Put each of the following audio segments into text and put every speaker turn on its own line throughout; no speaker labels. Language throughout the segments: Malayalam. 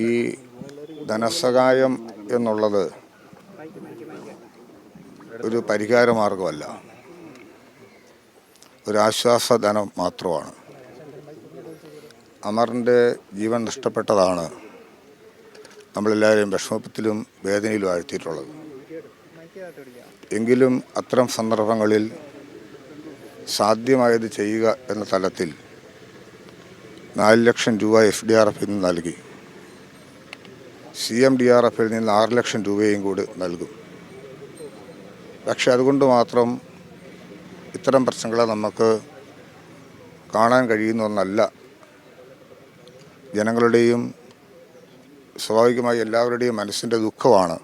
ഈ ധനസഹായം എന്നുള്ളത് ഒരു പരിഹാര മാർഗമല്ല ഒരു ആശ്വാസ ധനം മാത്രമാണ്. അമറിന്റെ ജീവൻ നഷ്ടപ്പെട്ടതാണ് നമ്മളെല്ലാവരെയും വിഷമത്തിലും വേദനയിലും ആഴ്ത്തിയിട്ടുള്ളത്. എങ്കിലും അത്തരം സന്ദർഭങ്ങളിൽ സാധ്യമായത് ചെയ്യുക എന്ന തലത്തിൽ നാല് ലക്ഷം രൂപ എഫ് ഡി ആർ എഫ് നിന്ന് നൽകി. സി എം ഡി ആർ എഫിൽ നിന്ന് ആറ് ലക്ഷം രൂപയും കൂടി നൽകും. പക്ഷെ അതുകൊണ്ട് മാത്രം ഇത്തരം പ്രശ്നങ്ങളെ നമുക്ക് കാണാൻ കഴിയുന്ന ഒന്നല്ല ജനങ്ങളുടെയും സ്വാഭാവികമായി എല്ലാവരുടെയും മനസ്സിന്റെ ദുഃഖമാണ്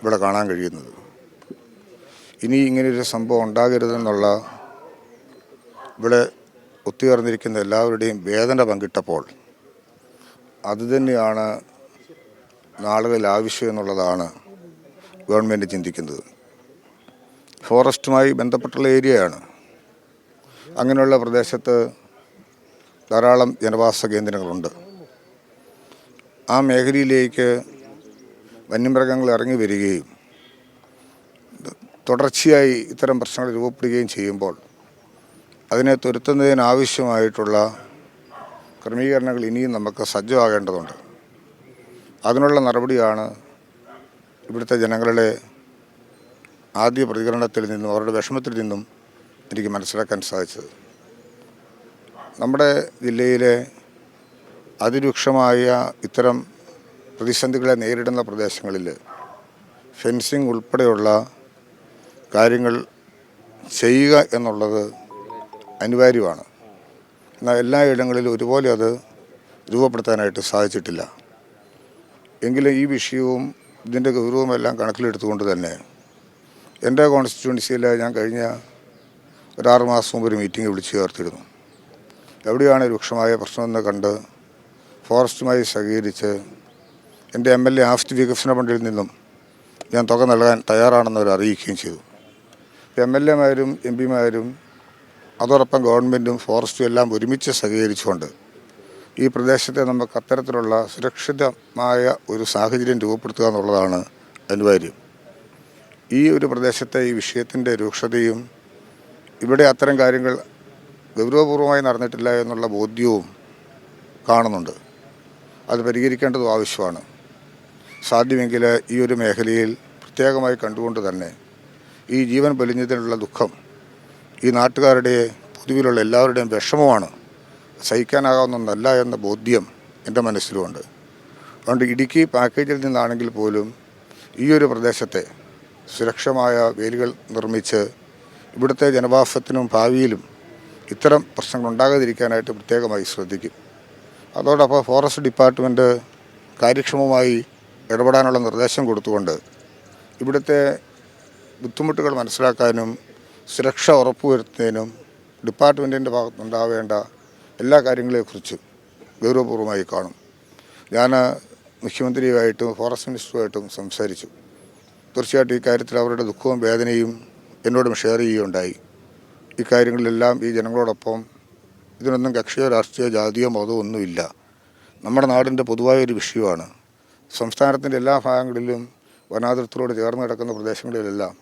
ഇവിടെ കാണാൻ കഴിയുന്നത്. ഇനി ഇങ്ങനെയൊരു സംഭവം ഉണ്ടാകരുതെന്നുള്ള ഇവിടെ ഒത്തുചേർന്നിരിക്കുന്ന എല്ലാവരുടെയും വേദന പങ്കിട്ടപ്പോൾ അതുതന്നെയാണ് നാളുകളിൽ ആവശ്യം എന്നുള്ളതാണ് ഗവൺമെന്റ് ചിന്തിക്കുന്നത്. ഫോറസ്റ്റുമായി ബന്ധപ്പെട്ടുള്ള ഏരിയയാണ്. അങ്ങനെയുള്ള പ്രദേശത്ത് ധാരാളം ജനവാസ കേന്ദ്രങ്ങളുണ്ട്. ആ മേഖലയിലേക്ക് വന്യമൃഗങ്ങൾ ഇറങ്ങി വരികയും തുടർച്ചയായി ഇത്തരം പ്രശ്നങ്ങൾ രൂപപ്പെടുകയും ചെയ്യുമ്പോൾ അതിനെ തുരുത്തുന്നതിനാവശ്യമായിട്ടുള്ള ക്രമീകരണങ്ങൾ ഇനിയും നമുക്ക് സജ്ജമാകേണ്ടതുണ്ട്. അതിനുള്ള നടപടിയാണ് ഇവിടുത്തെ ജനങ്ങളുടെ ആദ്യ പ്രതികരണത്തിൽ നിന്നും അവരുടെ വിഷമത്തിൽ നിന്നും എനിക്ക് മനസ്സിലാക്കാൻ സാധിച്ചത്. നമ്മുടെ ജില്ലയിലെ അതിരൂക്ഷമായ ഇത്തരം പ്രതിസന്ധികളെ നേരിടുന്ന പ്രദേശങ്ങളിൽ ഫെൻസിങ് ഉൾപ്പെടെയുള്ള കാര്യങ്ങൾ ചെയ്യുക എന്നുള്ളത് അനിവാര്യമാണ്. എന്നാൽ എല്ലാ ഇടങ്ങളിലും ഒരുപോലെ അത് രൂപപ്പെടുത്താനായിട്ട് സാധിച്ചിട്ടില്ല. എങ്കിലും ഈ വിഷയവും ഇതിന്റെ ഗൗരവവും എല്ലാം കണക്കിലെടുത്തുകൊണ്ട് തന്നെ എന്റെ കോൺസ്റ്റിറ്റ്യുവൻസിയിൽ ഞാൻ കഴിഞ്ഞ ഒരാറ് മാസം മുമ്പ് ഒരു മീറ്റിംഗ് വിളിച്ചു ചേർത്തിരുന്നു. എവിടെയാണ് രൂക്ഷമായ പ്രശ്നമെന്ന് കണ്ട് ഫോറസ്റ്റുമായി സഹകരിച്ച് എന്റെ എം എൽ എ ആഫ്റ്റ് വികസന ഫണ്ടിൽ നിന്നും ഞാൻ തുക നൽകാൻ തയ്യാറാണെന്ന് അവർ അറിയിക്കുകയും ചെയ്തു. എം എൽ എമാരും എം പിമാരും അതോടൊപ്പം ഗവൺമെന്റും ഫോറസ്റ്റും എല്ലാം ഒരുമിച്ച് സഹകരിച്ചുകൊണ്ട് ഈ പ്രദേശത്തെ നമുക്ക് അത്തരത്തിലുള്ള സുരക്ഷിതമായ ഒരു സാഹചര്യം രൂപപ്പെടുത്തുക എന്നുള്ളതാണ് അനിവാര്യം ഈ ഒരു പ്രദേശത്തെ ഈ വിഷയത്തിന്റെ രൂക്ഷതയും ഇവിടെ അത്തരം കാര്യങ്ങൾ ഗൗരവപൂർവമായി നടന്നിട്ടില്ല എന്നുള്ള ബോധ്യവും കാണുന്നുണ്ട്. അത് പരിഹരിക്കേണ്ടതും ആവശ്യമാണ്. സാധ്യമെങ്കിൽ ഈ ഒരു മേഖലയിൽ പ്രത്യേകമായി കണ്ടുകൊണ്ട് തന്നെ ഈ ജീവൻ പൊലിഞ്ഞതിനുള്ള ദുഃഖം ഈ നാട്ടുകാരുടെ പൊതുവിലുള്ള എല്ലാവരുടെയും വിഷമമാണ്. സഹിക്കാനാകാവുന്ന ഒന്നല്ല എന്ന ബോധ്യം എന്റെ മനസ്സിലുമുണ്ട്. അതുകൊണ്ട് ഇടുക്കി പാക്കേജിൽ നിന്നാണെങ്കിൽ പോലും ഈ ഒരു പ്രദേശത്തെ സുരക്ഷമായ വേലികൾ നിർമ്മിച്ച് ഇവിടുത്തെ ജനവാസത്തിനും ഭാവിയിലും ഇത്തരം പ്രശ്നങ്ങൾ ഉണ്ടാകാതിരിക്കാനായിട്ട് പ്രത്യേകമായി ശ്രദ്ധിക്കും. അതോടൊപ്പം ഫോറസ്റ്റ് ഡിപ്പാർട്ട്മെന്റ് കാര്യക്ഷമമായി ഇടപെടാനുള്ള നിർദ്ദേശം കൊടുത്തുകൊണ്ട് ഇവിടുത്തെ ബുദ്ധിമുട്ടുകൾ മനസ്സിലാക്കാനും സുരക്ഷ ഉറപ്പുവരുത്തുന്നതിനും ഡിപ്പാർട്ട്മെന്റിന്റെ ഭാഗത്തുനിന്നുണ്ടാവേണ്ട എല്ലാ കാര്യങ്ങളെക്കുറിച്ചും ഗൗരവപൂർവമായി കാണും. ഞാൻ മുഖ്യമന്ത്രിയുമായിട്ടും ഫോറസ്റ്റ് മിനിസ്റ്ററുമായിട്ടും സംസാരിച്ചു. തീർച്ചയായിട്ടും ഈ കാര്യത്തിൽ അവരുടെ ദുഃഖവും വേദനയും എന്നോടും ഷെയർ ചെയ്യുകയുണ്ടായി. ഈ കാര്യങ്ങളിലെല്ലാം ഈ ജനങ്ങളോടൊപ്പം ഇതിനൊന്നും കക്ഷിയോ രാഷ്ട്രീയോ ജാതിയോ മതമോ ഒന്നുമില്ല. നമ്മുടെ നാടിന്റെ പൊതുവായ ഒരു വിഷയമാണ്. സംസ്ഥാനത്തിന്റെ എല്ലാ ഭാഗങ്ങളിലും വനാതിർത്തിയോട് ചേർന്ന് കിടക്കുന്ന പ്രദേശങ്ങളിലെല്ലാം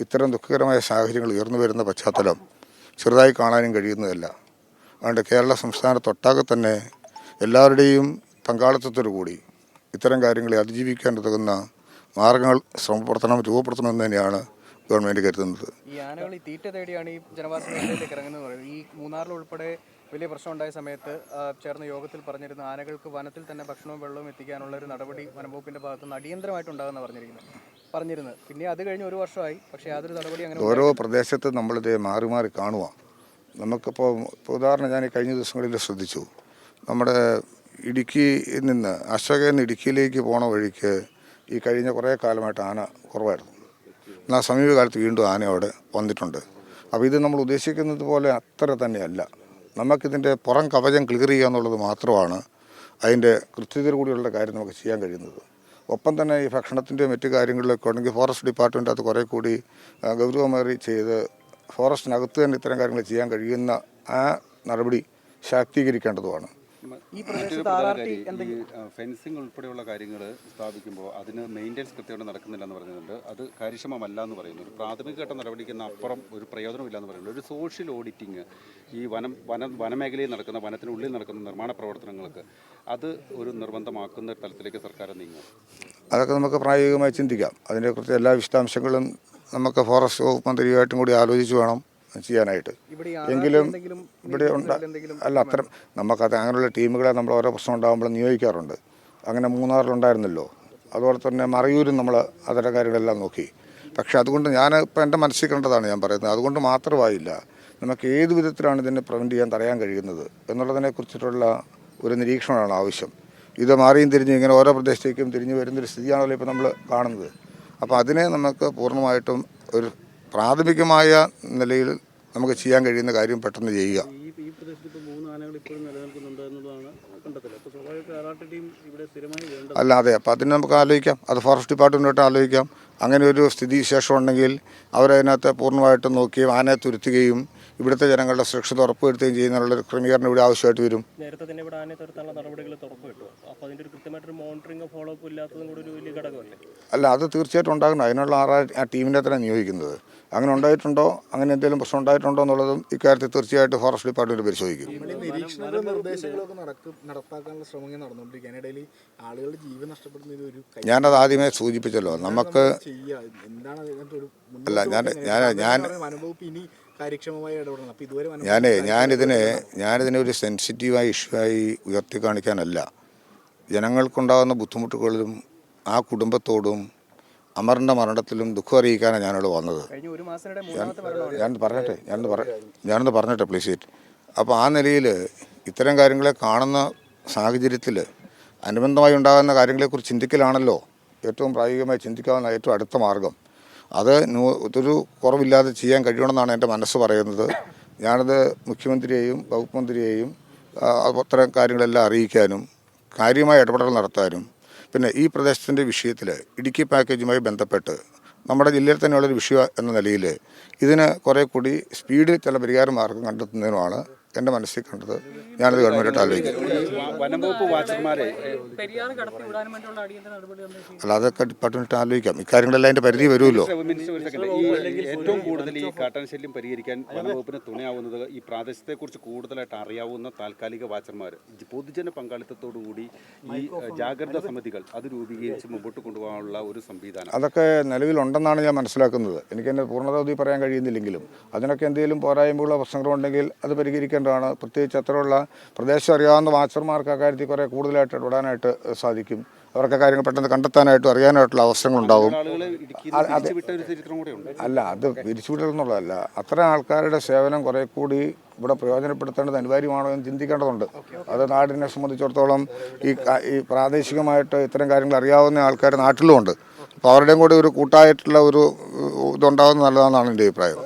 ഇത്തരം ദുഃഖകരമായ സാഹചര്യങ്ങൾ ഉയർന്നു വരുന്ന പശ്ചാത്തലം ചെറുതായി കാണാനും കഴിയുന്നതല്ല. അതുകൊണ്ട് കേരള സംസ്ഥാനത്തൊട്ടാകെ തന്നെ എല്ലാവരുടെയും പങ്കാളിത്തത്തോടു കൂടി ഇത്തരം കാര്യങ്ങളെ അതിജീവിക്കാൻ ഉതകുന്ന മാർഗങ്ങൾ ശ്രമപ്പെടുത്തണം രൂപപ്പെടുത്തണമെന്ന് തന്നെയാണ് ഗവൺമെന്റ് കരുതുന്നത്.
ഈ ആനകൾ ഈ തീറ്റ തേടിയാണ് ഈ ജനവാസ മേഖലയിലേക്ക് ഇറങ്ങുന്നത്. പറയുന്നത് ഈ മൂന്നാറിൽ ഉൾപ്പെടെ വലിയ പ്രശ്നം ഉണ്ടായ സമയത്ത് ചേർന്ന യോഗത്തിൽ പറഞ്ഞിരുന്ന ആനകൾക്ക് വനത്തിൽ തന്നെ ഭക്ഷണവും വെള്ളവും എത്തിക്കാനുള്ള ഒരു നടപടി വനംവകുപ്പിന്റെ ഭാഗത്ത് നിന്ന് അടിയന്തരമായിട്ടുണ്ടാകുന്ന പറഞ്ഞിരിക്കുന്നു. പറഞ്ഞിരുന്നത് പിന്നെ അത് കഴിഞ്ഞ് ഒരു വർഷമായി പക്ഷേ യാതൊരു നടപടി അങ്ങനെ
ഓരോ പ്രദേശത്ത് നമ്മളിത് മാറി മാറി കാണുക നമുക്കിപ്പോൾ ഉദാഹരണം ഞാൻ കഴിഞ്ഞ ദിവസങ്ങളിൽ ശ്രദ്ധിച്ചു. നമ്മുടെ ഇടുക്കിയിൽ നിന്ന് അശോകയിൽ നിന്ന് ഇടുക്കിയിലേക്ക് പോണ വഴിക്ക് ഈ കഴിഞ്ഞ കുറേ കാലമായിട്ട് ആന കുറവായിരുന്നു. എന്നാൽ സമീപകാലത്ത് വീണ്ടും ആന അവിടെ വന്നിട്ടുണ്ട്. അപ്പോൾ ഇത് നമ്മൾ ഉദ്ദേശിക്കുന്നത് പോലെ അത്ര തന്നെയല്ല. നമുക്കിതിന്റെ പുറം കവചം ക്ലിയർ ചെയ്യുക എന്നുള്ളത് മാത്രമാണ് അതിന്റെ കൃത്യത കൂടിയുള്ള കാര്യം നമുക്ക് ചെയ്യാൻ കഴിയുന്നത്. ഒപ്പം തന്നെ ഈ ഭക്ഷണത്തിന്റെ മറ്റു കാര്യങ്ങളിലൊക്കെ ഉണ്ടെങ്കിൽ ഫോറസ്റ്റ് ഡിപ്പാർട്ട്മെന്റ് അത് കുറേ കൂടി ഗൗരവമേറി ചെയ്ത് ഫോറസ്റ്റിനകത്ത് തന്നെ ഇത്തരം കാര്യങ്ങൾ ചെയ്യാൻ കഴിയുന്ന ആ നടപടി ശാക്തീകരിക്കേണ്ടതുമാണ്.
ഈ
ഫെൻസിംഗ് ഉൾപ്പെടെയുള്ള കാര്യങ്ങൾ സ്ഥാപിക്കുമ്പോൾ അതിന് മെയിന്റെനൻസ് കൃത്യമായിട്ട് നടക്കുന്നില്ല എന്ന് പറയുന്നുണ്ട്. അത് കാര്യക്ഷമമല്ല എന്ന് പറയുന്നു. ഒരു പ്രാഥമിക ഘട്ട നടപടിക്കുന്ന അപ്പുറം ഒരു പ്രയോജനമില്ല എന്ന് പറയുന്നു ഒരു സോഷ്യൽ ഓഡിറ്റിങ് ഈ വനം വന വനമേഖലയിൽ നടക്കുന്ന വനത്തിനുള്ളിൽ നടക്കുന്ന നിർമ്മാണ പ്രവർത്തനങ്ങൾക്ക് അത് ഒരു നിർബന്ധമാക്കുന്ന തലത്തിലേക്ക് സർക്കാർ നീങ്ങും.
അതൊക്കെ നമുക്ക് പ്രായോഗികമായി ചിന്തിക്കാം. അതിനെക്കുറിച്ച് എല്ലാ വിശദാംശങ്ങളും നമുക്ക് ഫോറസ്റ്റ് വകുപ്പ് മന്ത്രിയുമായിട്ടും കൂടി ആലോചിച്ച് വേണം ചെയ്യാനായിട്ട്. എങ്കിലും ഇവിടെ ഉണ്ട്. അല്ല അത്തരം നമുക്കത് അങ്ങനെയുള്ള ടീമുകളെ നമ്മൾ ഓരോ പ്രശ്നം ഉണ്ടാകുമ്പോൾ നിയോഗിക്കാറുണ്ട്. അങ്ങനെ മൂന്നാറിലുണ്ടായിരുന്നല്ലോ. അതുപോലെ തന്നെ മറയൂരും നമ്മൾ അത്തരം കാര്യങ്ങളെല്ലാം നോക്കി. പക്ഷെ അതുകൊണ്ട് ഞാൻ ഇപ്പം എന്റെ മനസ്സിൽ കണ്ടതാണ് ഞാൻ പറയുന്നത്. അതുകൊണ്ട് മാത്രമായില്ല നമുക്ക് ഏത് വിധത്തിലാണ് ഇതിനെ പ്രിവെന്റ് ചെയ്യാൻ തടയാൻ കഴിയുന്നത് എന്നുള്ളതിനെ കുറിച്ചിട്ടുള്ള ഒരു നിരീക്ഷണമാണ് ആവശ്യം. ഇത് മാറിയും തിരിഞ്ഞ് ഇങ്ങനെ ഓരോ പ്രദേശത്തേക്കും തിരിഞ്ഞു വരുന്നൊരു സ്ഥിതിയാണല്ലോ ഇപ്പോൾ നമ്മൾ കാണുന്നത്. അപ്പോൾ അതിനെ നമുക്ക് പൂർണമായിട്ടും ഒരു പ്രാഥമികമായ നിലയിൽ നമുക്ക് ചെയ്യാൻ കഴിയുന്ന കാര്യം പെട്ടെന്ന് ചെയ്യുക. അല്ലാതെ അപ്പോൾ അതിന് നമുക്ക് ആലോചിക്കാം. അത് ഫോറസ്റ്റ് ഡിപ്പാർട്ട്മെന്റായിട്ട് ആലോചിക്കാം. അങ്ങനെ ഒരു സ്ഥിതി വിശേഷം ഉണ്ടെങ്കിൽ അവരതിനകത്ത് പൂർണമായിട്ടും നോക്കുകയും ആനയെ തുരുത്തുകയും ഇവിടുത്തെ ജനങ്ങളുടെ സുരക്ഷിത ഉറപ്പുവരുത്തുകയും ചെയ്യുന്നതിനുള്ള ഒരു ക്രമീകരണം ഇവിടെ ആവശ്യമായിട്ട് വരും.
നേരത്തെ തന്നെ ഇവിടെ ആനയെ തുരത്താനുള്ള നടപടികൾ തുറപ്പുവിട്ടു അപ്പോൾ അതിന്റെ ഒരു കൃത്യമായിട്ടൊരു മോണിറ്ററിംഗ് ഫോളോ അപ്പ് ഇല്ലാത്തതും കൂടി ഒരു വലിയ ഘടകമല്ലേ?
അല്ല അത് തീർച്ചയായിട്ടും ഉണ്ടാകണം അതിനുള്ള ആറാ ആ ടീമിനെ തന്നെ നിയോഗിക്കുന്നത്. അങ്ങനെ ഉണ്ടായിട്ടുണ്ടോ? അങ്ങനെ എന്തെങ്കിലും പ്രശ്നം ഉണ്ടായിട്ടുണ്ടോ എന്നുള്ളതും ഇക്കാര്യത്തിൽ തീർച്ചയായിട്ടും ഫോറസ്റ്റ് ഡിപ്പാർട്ട്മെന്റ് പരിശോധിക്കും. ഞാനത് ആദ്യമേ സൂചിപ്പിച്ചല്ലോ. നമുക്ക് അല്ല, ഞാൻ- ഞാൻ- ഞാൻ-
സാധാരണ ഇനി കാര്യക്ഷമമായി ഇടപെടണം. അപ്പോൾ ഇതുവരെ വനം
ഞാനേ ഞാനിതിനെ ഞാനിതിനെ ഒരു സെൻസിറ്റീവായ ഇഷ്യൂ ആയി ഉയർത്തി കാണിക്കാനല്ല. ജനങ്ങൾക്കുണ്ടാകുന്ന ബുദ്ധിമുട്ടുകളിലും ആ കുടുംബത്തോടും അമറിന്റെ മരണത്തിലും ദുഃഖം അറിയിക്കാനാണ് ഞാനിവിടെ വന്നത്.
കഴിഞ്ഞ ഒരു മാസത്തിനിടെ മൂന്നാമത്തെ മരണമാണ്
ഞാനൊന്ന് പറഞ്ഞിട്ടെ ഞാനൊന്ന് പറ ഞാനൊന്ന് പറഞ്ഞിട്ടെ പ്ലീസ് ഇറ്റ് അപ്പോൾ ആ നിലയിൽ ഇത്തരം കാര്യങ്ങളെ കാണുന്ന സാഹചര്യത്തിൽ അനുബന്ധമായി ഉണ്ടാകുന്ന കാര്യങ്ങളെക്കുറിച്ച് ചിന്തിക്കലാണല്ലോ. ഏറ്റവും പ്രായോഗികമായി ചിന്തിക്കാവുന്ന ഏറ്റവും അടുത്ത മാർഗം. അത് ഒരു കുറവില്ലാതെ ചെയ്യാൻ കഴിയണമെന്നാണ് എന്റെ മനസ്സ് പറയുന്നത്. ഞാനത് മുഖ്യമന്ത്രിയെയും വകുപ്പ് മന്ത്രിയെയും അത്തരം കാര്യങ്ങളെല്ലാം അറിയിക്കാനും കാര്യമായ ഇടപെടൽ നടത്താനും പിന്നെ ഈ പ്രദേശത്തിന്റെ വിഷയത്തിൽ ഇടുക്കി പാക്കേജുമായി ബന്ധപ്പെട്ട് നമ്മുടെ ജില്ലയിൽ തന്നെയുള്ളൊരു വിഷയം എന്ന നിലയിൽ ഇതിന് കുറേ കൂടി സ്പീഡിൽ ചില പരിഹാര മാർഗം കണ്ടെത്തുന്നതിനുമാണ് എന്റെ മനസ്സിൽ കണ്ടത്. ഞാനത് ഗവൺമെന്റായിട്ട് ആലോചിക്കും അല്ല അതൊക്കെ ഡിപ്പാർട്ട്മെന്റ് ആലോചിക്കാം. ഇക്കാര്യങ്ങളെല്ലാം അതിന്റെ പരിധി വരുമല്ലോ.
ഏറ്റവും കൂടുതൽ ഈ കാട്ടൻ ശല്യം പരിഹരിക്കാൻ വനംവകുപ്പിന് തുണയാവുന്നത് ഈ പ്രാദേശത്തെക്കുറിച്ച് കൂടുതലായിട്ട് അറിയാവുന്ന താൽക്കാലിക വാച്ചർമാർ പൊതുജന പങ്കാളിത്തത്തോടുകൂടി ഈ ജാഗ്രത സമിതികൾ അത് രൂപീകരിച്ച് മുമ്പോട്ട് കൊണ്ടുപോകാനുള്ള ഒരു സംവിധാനം.
അതൊക്കെ നിലവിലുണ്ടെന്നാണ് ഞാൻ മനസ്സിലാക്കുന്നത്. എനിക്ക് എന്റെ പൂർണതോതി പറയാൻ കഴിയുന്നില്ലെങ്കിലും അതിനൊക്കെ എന്തെങ്കിലും പോരായ്മയുള്ള പ്രശ്നങ്ങളുണ്ടെങ്കിൽ അത് പരിഹരിക്കേണ്ടതാണ് പ്രത്യേകിച്ച് അത്തരമുള്ള പ്രദേശം അറിയാവുന്ന വാച്ചർമാർക്ക് അക്കാര്യത്തിൽ കുറേ കൂടുതലായിട്ട് ഇടപെടാനായിട്ട് സാധിക്കും. അവർക്ക് കാര്യങ്ങൾ പെട്ടെന്ന് കണ്ടെത്താനായിട്ടും അറിയാനായിട്ടുള്ള അവസരങ്ങളുണ്ടാവും അല്ല അത് പിരിച്ചുവിടൽ എന്നുള്ളതല്ല. അത്തരം ആൾക്കാരുടെ സേവനം കുറെ കൂടി ഇവിടെ പ്രയോജനപ്പെടുത്തേണ്ടത് അനിവാര്യമാണോ എന്ന് ചിന്തിക്കേണ്ടതുണ്ട്. അത് നാടിനെ സംബന്ധിച്ചിടത്തോളം ഈ ഈ പ്രാദേശികമായിട്ട് ഇത്തരം കാര്യങ്ങൾ അറിയാവുന്ന ആൾക്കാർ നാട്ടിലുമുണ്ട്. അപ്പോൾ അവരുടെയും കൂടി ഒരു കൂട്ടായിട്ടുള്ള ഒരു ഇതുണ്ടാകുന്നത് നല്ലതാണെന്നാണ് എന്റെ അഭിപ്രായം.